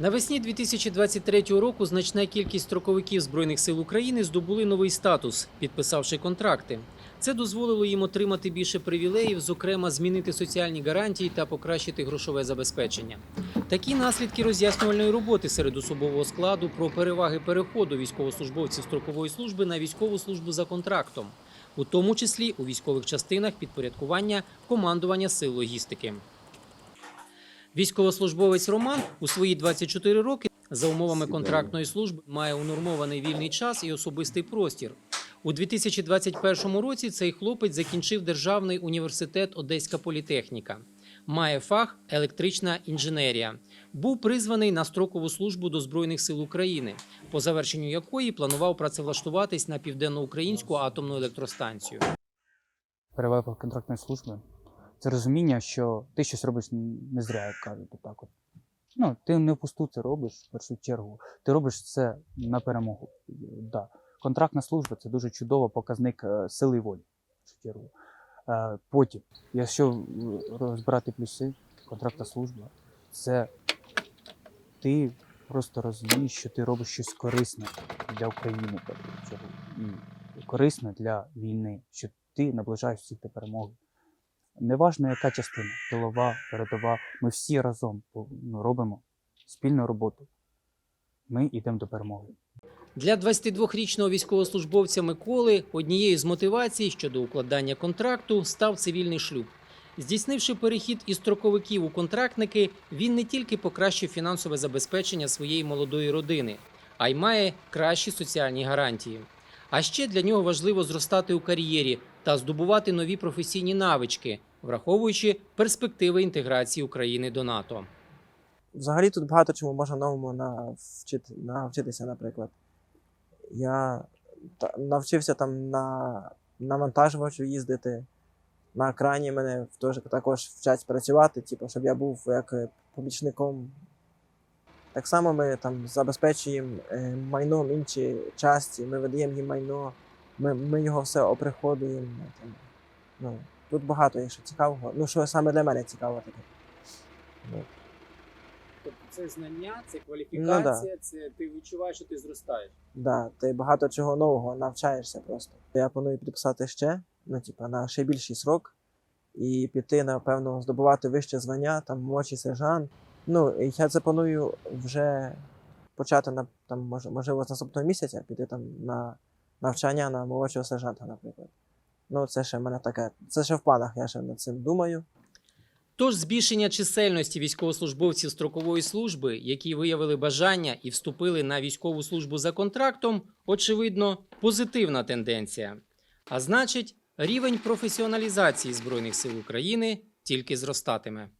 Навесні 2023 року значна кількість строковиків Збройних сил України здобули новий статус, підписавши контракти. Це дозволило їм отримати більше привілеїв, зокрема змінити соціальні гарантії та покращити грошове забезпечення. Такі наслідки роз'яснювальної роботи серед особового складу про переваги переходу військовослужбовців строкової служби на військову службу за контрактом, у тому числі у військових частинах підпорядкування командування сил логістики. Військовослужбовець Роман у свої 24 роки за умовами контрактної служби має унормований вільний час і особистий простір. У 2021 році цей хлопець закінчив Державний університет Одеська політехніка. Має фах електрична інженерія. Був призваний на строкову службу до Збройних сил України, по завершенню якої планував працевлаштуватись на південноукраїнську атомну електростанцію. перевага контрактної служби це розуміння, що ти щось робиш не зря, як кажуть, так от. Ну, ти не впусту це робиш в першу чергу. Ти робиш це на перемогу. Да. Контрактна служба це дуже чудовий показник е, сили і волі. В першу чергу. Е, Потім, якщо е, розбирати плюси, контрактна служба це ти просто розумієш, що ти робиш щось корисне для України, і корисне для війни, що ти наближаєш всіх до перемоги. Неважно, яка частина, тилова, передова, ми всі разом ну, робимо спільну роботу. Ми йдемо до перемоги. Для 22-річного військовослужбовця Миколи однією з мотивацій щодо укладання контракту став цивільний шлюб. Здійснивши перехід із строковиків у контрактники, він не тільки покращив фінансове забезпечення своєї молодої родини, а й має кращі соціальні гарантії. А ще для нього важливо зростати у кар'єрі та здобувати нові професійні навички, враховуючи перспективи інтеграції України до НАТО. Взагалі тут багато чому можна новому навчити, навчитися, наприклад. Я навчився там на навантажувачу їздити. На екрані мене також вчать працювати, типу, щоб я був як е, помічником. Так само ми там забезпечуємо е, майном інші часті, ми видаємо їм майно, ми, ми його все оприходуємо. Там, ну, тут багато є що цікавого. Ну, що саме для мене цікаво таке. Ну, Тобто це знання, це кваліфікація, це ти відчуваєш, що ти зростаєш. Да, ти багато чого нового навчаєшся просто. Я планую підписати ще, ну, типа, на ще більший срок і піти, напевно, здобувати вище звання, там молодший сержант. Ну, і я це планую вже почати на там, можливо, з наступного місяця піти там на навчання на молодшого сержанта, наприклад. Ну, це ще в мене таке. Це ще в планах, я ще над цим думаю. Тож збільшення чисельності військовослужбовців строкової служби, які виявили бажання і вступили на військову службу за контрактом, очевидно, позитивна тенденція. А значить, рівень професіоналізації Збройних сил України тільки зростатиме.